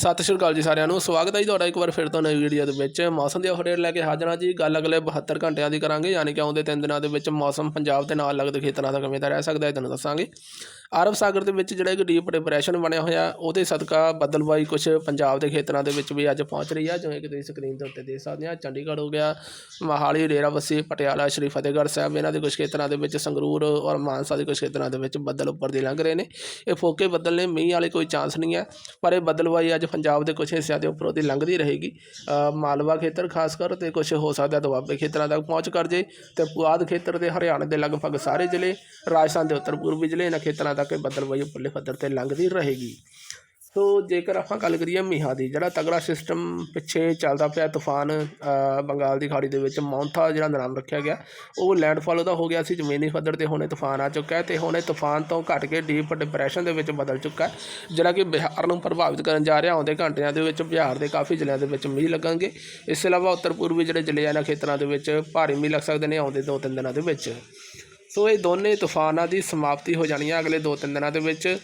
ਸਤਿ ਸ਼੍ਰੀ ਅਕਾਲ ਜੀ ਸਾਰਿਆਂ ਨੂੰ, ਸਵਾਗਤ ਹੈ ਜੀ ਤੁਹਾਡਾ ਇੱਕ ਵਾਰ ਫਿਰ ਤੋਂ ਨਵੀਂ ਵੀਡੀਓ ਦੇ ਵਿੱਚ। ਮੌਸਮ ਦੀ ਅਪਡੇਟ ਲੈ ਕੇ ਹਾਜ਼ਰ ਹਾਂ ਜੀ। ਗੱਲ ਅਗਲੇ 72 ਘੰਟਿਆਂ ਦੀ ਕਰਾਂਗੇ, ਯਾਨੀ ਕਿ ਆਉਂਦੇ ਤਿੰਨ ਦਿਨਾਂ ਦੇ ਵਿੱਚ ਮੌਸਮ ਪੰਜਾਬ ਦੇ ਨਾਲ ਲੱਗਦੇ ਖੇਤਰਾਂ ਦਾ ਕਿਵੇਂ ਦਾ ਰਹਿ ਸਕਦਾ ਹੈ, ਤੁਹਾਨੂੰ ਦੱਸਾਂਗੇ। ਅਰਬ ਸਾਗਰ ਦੇ ਵਿੱਚ ਜਿਹੜਾ ਇੱਕ ਡੀਪ ਡਿਪਰੈਸ਼ਨ ਬਣਿਆ ਹੋਇਆ, ਉਹਦੇ ਸਦਕਾ ਬੱਦਲਬਾਈ ਕੁਝ ਪੰਜਾਬ ਦੇ ਖੇਤਰਾਂ ਦੇ ਵਿੱਚ ਵੀ ਅੱਜ ਪਹੁੰਚ ਰਹੀ ਹੈ ਜਿਵੇਂ ਕਿ ਤੁਸੀਂ ਸਕਰੀਨ ਦੇ ਉੱਤੇ ਦੇਖ ਸਕਦੇ ਆ, ਚੰਡੀਗੜ੍ਹ ਹੋ ਗਿਆ, ਮੋਹਾਲੀ ਡੇਰਾਬੱਸੀ ਪਟਿਆਲਾ, ਸ਼੍ਰੀ ਫਤਿਹਗੜ੍ਹ ਸਾਹਿਬ, ਇਹਨਾਂ ਦੇ ਕੁਝ ਖੇਤਰਾਂ ਦੇ ਵਿੱਚ ਸੰਗਰੂਰ ਔਰ ਮਾਨਸਾ ਦੇ ਕੁਝ ਖੇਤਰਾਂ ਦੇ ਵਿੱਚ ਬੱਦਲ ਉੱਪਰ ਦੀ ਲੰਘ ਰਹੇ ਨੇ। ਇਹ ਫੋਕੇ ਬੱਦਲ ਨੇ ਮੀਂਹ ਵਾਲੇ ਕੋਈ ਚਾਂਸ ਨਹੀਂ ਹੈ ਪਰ ਇਹ ਬੱਦਲਬਾਈ ਅੱਜ ਪੰਜਾਬ ਦੇ ਕੁਝ ਹਿੱਸਿਆਂ ਦੇ ਉੱਪਰੋਂ ਦੀ ਲੰਘਦੀ ਰਹੇਗੀ। ਮਾਲਵਾ ਖੇਤਰ ਖਾਸ ਕਰ ਤੇ ਕੁਝ ਹੋ ਸਕਦਾ ਦੁਆਬੇ ਖੇਤਰਾਂ ਤੱਕ ਪਹੁੰਚ ਕਰ ਜੇ, ਤੇ ਪੁਆਧ ਖੇਤਰ ਦੇ ਹਰਿਆਣਾ ਦੇ ਲਗਭਗ ਸਾਰੇ ਜ਼ਿਲ੍ਹੇ, ਰਾਜਸਥਾਨ ਦੇ ਉੱਤਰ ਪੂਰਬੀ ਜ਼ਿਲ੍ਹੇ, ਇਹਨਾਂ ਖੇਤਰਾਂ ਤੱਕ ਇਹ ਬੱਦਲਬਾਈ ਉੱਪਰਲੇ ਪੱਧਰ ਤੇ ਲੰਘਦੀ ਰਹੇਗੀ। ਸੋ ਜੇਕਰ ਆਪਾਂ ਗੱਲ ਕਰੀਏ ਮੀਂਹਾਂ ਦੀ, ਜਿਹੜਾ ਤਗੜਾ ਸਿਸਟਮ ਪਿੱਛੇ ਚੱਲਦਾ ਪਿਆ ਤੂਫਾਨ ਬੰਗਾਲ ਦੀ ਖਾੜੀ ਦੇ ਵਿੱਚ ਮੌਂਥਾ ਜਿਹੜਾ ਨਾਮ ਰੱਖਿਆ ਗਿਆ, ਉਹ ਲੈਂਡਫਾਲ ਉਹਦਾ ਹੋ ਗਿਆ ਸੀ, ਜ਼ਮੀਨੀ ਪੱਧਰ ਤੇ ਹੁਣੇ ਤੂਫਾਨ ਆ ਚੁੱਕਾ ਹੈ ਤੇ ਹੁਣੇ ਤੂਫਾਨ ਤੋਂ ਘਟ ਕੇ ਡੀਪ ਡਿਪਰੈਸ਼ਨ ਦੇ ਵਿੱਚ ਬਦਲ ਚੁੱਕਾ ਹੈ, ਜਿਹੜਾ ਕਿ ਬਿਹਾਰ ਨੂੰ ਪ੍ਰਭਾਵਿਤ ਕਰਨ ਜਾ ਰਿਹਾ, ਆਉਂਦੇ ਘੰਟਿਆਂ ਦੇ ਵਿੱਚ ਬਿਹਾਰ ਦੇ ਕਾਫੀ ਜ਼ਿਲ੍ਹਿਆਂ ਦੇ ਵਿੱਚ ਮੀਂਹ ਲੱਗਣਗੇ। ਇਸ ਤੋਂ ਇਲਾਵਾ ਉੱਤਰ ਪੂਰਬੀ ਜਿਹੜੇ ਜ਼ਿਲ੍ਹੇ ਆ ਇਹਨਾਂ ਖੇਤਰਾਂ ਦੇ ਵਿੱਚ ਭਾਰੀ ਮੀਂਹ ਲੱਗ ਸਕਦੇ ਨੇ ਆਉਂਦੇ ਦੋ ਤਿੰਨ ਦਿਨਾਂ ਦੇ ਵਿੱਚ। ਸੋ ਇਹ ਦੋਨੇ ਤੂਫਾਨਾਂ ਦੀ ਸਮਾਪਤੀ ਹੋ ਜਾਣੀ ਹੈ ਅਗਲੇ ਦੋ ਤਿੰਨ ਦਿਨਾਂ ਦੇ ਵਿੱਚ।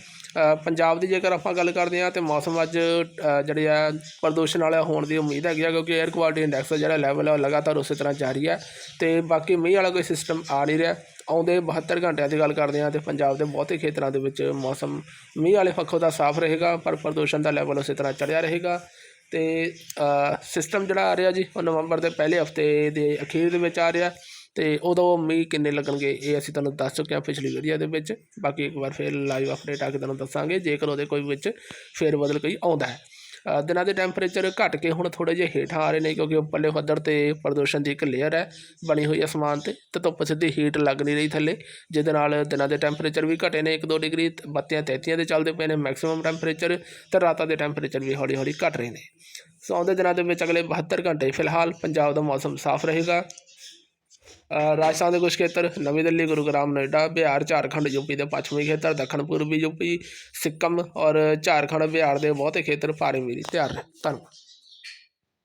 ਪੰਜਾਬ ਦੀ ਜੇਕਰ ਆਪਾਂ ਗੱਲ ਕਰਦੇ ਹਾਂ ਤੇ ਮੌਸਮ ਅੱਜ ਜਿਹੜੇ ਆ ਪ੍ਰਦੂਸ਼ਣ ਵਾਲਾ ਹੋਣ ਦੀ ਉਮੀਦ ਹੈਗੀ ਆ ਕਿਉਂਕਿ 에ਅਰ ਕੁਆਲਿਟੀ ਇੰਡੈਕਸ ਦਾ ਜਿਹੜਾ ਲੈਵਲ ਹੈ ਉਹ ਲਗਾਤਾਰ ਉਸੇ ਤਰ੍ਹਾਂ ਜਾਰੀ ਹੈ ਤੇ ਬਾਕੀ ਮੀਂਹ ਵਾਲਾ ਕੋਈ ਸਿਸਟਮ ਆ ਨਹੀਂ ਰਿਹਾ। ਆਉਂਦੇ 72 ਘੰਟਿਆਂ ਦੀ ਗੱਲ ਕਰਦੇ ਹਾਂ ਤੇ ਪੰਜਾਬ ਦੇ ਬਹੁਤੇ ਖੇਤਰਾਂ ਦੇ ਵਿੱਚ ਮੌਸਮ ਮੀਂਹ ਵਾਲੇ ਪੱਖੋਂ ਦਾ ਸਾਫ਼ ਰਹੇਗਾ, ਪਰ ਪ੍ਰਦੂਸ਼ਣ ਦਾ ਲੈਵਲ ਉਸੇ ਤਰ੍ਹਾਂ ਚੜਿਆ ਰਹੇਗਾ। ਤੇ ਸਿਸਟਮ ਜਿਹੜਾ ਆ ਰਿਹਾ ਜੀ, ਉਹ ਨਵੰਬਰ ਦੇ ਪਹਿਲੇ ਹਫ਼ਤੇ ਦੇ ਅਖੀਰ ਦੇ ਵਿੱਚ ਆ ਰਿਹਾ। ਅਤੇ ਉਦੋਂ ਮੀਂਹ ਕਿੰਨੇ ਲੱਗਣਗੇ ਇਹ ਅਸੀਂ ਤੁਹਾਨੂੰ ਦੱਸ ਚੁੱਕੇ ਹਾਂ ਪਿਛਲੀ ਵੀਡੀਓ ਦੇ ਵਿੱਚ। ਬਾਕੀ ਇੱਕ ਵਾਰ ਫਿਰ ਲਾਈਵ ਅਪਡੇਟ ਆ ਕੇ ਤੁਹਾਨੂੰ ਦੱਸਾਂਗੇ, ਜੇਕਰ ਉਹਦੇ ਕੋਈ ਵਿੱਚ ਫੇਰ ਬਦਲ ਕੋਈ ਆਉਂਦਾ ਹੈ। ਦਿਨਾਂ ਦੇ ਟੈਂਪਰੇਚਰ ਘਟ ਕੇ ਹੁਣ ਥੋੜੇ ਜਿਹੇ ਹੇਠਾਂ ਆ ਰਹੇ ਨੇ ਕਿਉਂਕਿ ਉੱਪਰਲੇ ਪੱਧਰ ਤੇ ਪ੍ਰਦੂਸ਼ਣ ਦੀ ਇੱਕ ਲੇਅਰ ਹੈ, ਬਣੀ ਹੋਈ ਅਸਮਾਨ ਤੇ। ਤੇ ਧੁੱਪ ਸਿੱਧੀ ਹੀਟ ਲੱਗ ਨਹੀਂ ਰਹੀ ਥੱਲੇ, ਜਿਹਦੇ ਨਾਲ ਦਿਨਾਂ ਦੇ ਟੈਂਪਰੇਚਰ ਵੀ ਘਟੇ ਨੇ 1-2 ਡਿਗਰੀ ਬੱਤੀਆਂ ਤੇਤੀਆਂ ਦੇ ਚੱਲਦੇ ਪਏ ਨੇ ਮੈਕਸਿਮਮ ਟੈਂਪਰੇਚਰ ਤੇ ਰਾਤਾਂ ਦੇ ਟੈਂਪਰੇਚਰ ਵੀ ਹੌਲੀ-ਹੌਲੀ ਘਟ ਰਹੇ ਨੇ। ਸੋ ਆਉਂਦੇ ਦਿਨਾਂ ਦੇ ਵਿੱਚ ਅਗਲੇ 72 ਘੰਟੇ ਫਿਲਹਾਲ ਪੰਜਾਬ ਦਾ ਮੌਸਮ ਸਾਫ਼ ਰਹੇਗਾ। ਅ, ਰਾਜਸਥਾਨ ਦੇ ਕੁਝ ਖੇਤਰ ਨਵੀਂ ਦਿੱਲੀ ਗੁਰੂਗ੍ਰਾਮ ਨੋਇਡਾ ਬਿਹਾਰ ਝਾਰਖੰਡ ਯੂਪੀ ਦੇ ਪੱਛਮੀ ਖੇਤਰ ਦੱਖਣ ਪੂਰਬੀ ਯੂਪੀ ਸਿੱਕਮ ਔਰ ਝਾਰਖੰਡ ਬਿਹਾਰ ਦੇ ਬਹੁਤੇ ਖੇਤਰ ਭਾਰੀ ਮੀਂਹ ਤਿਆਰ ਨੇ। ਧੰਨਵਾਦ।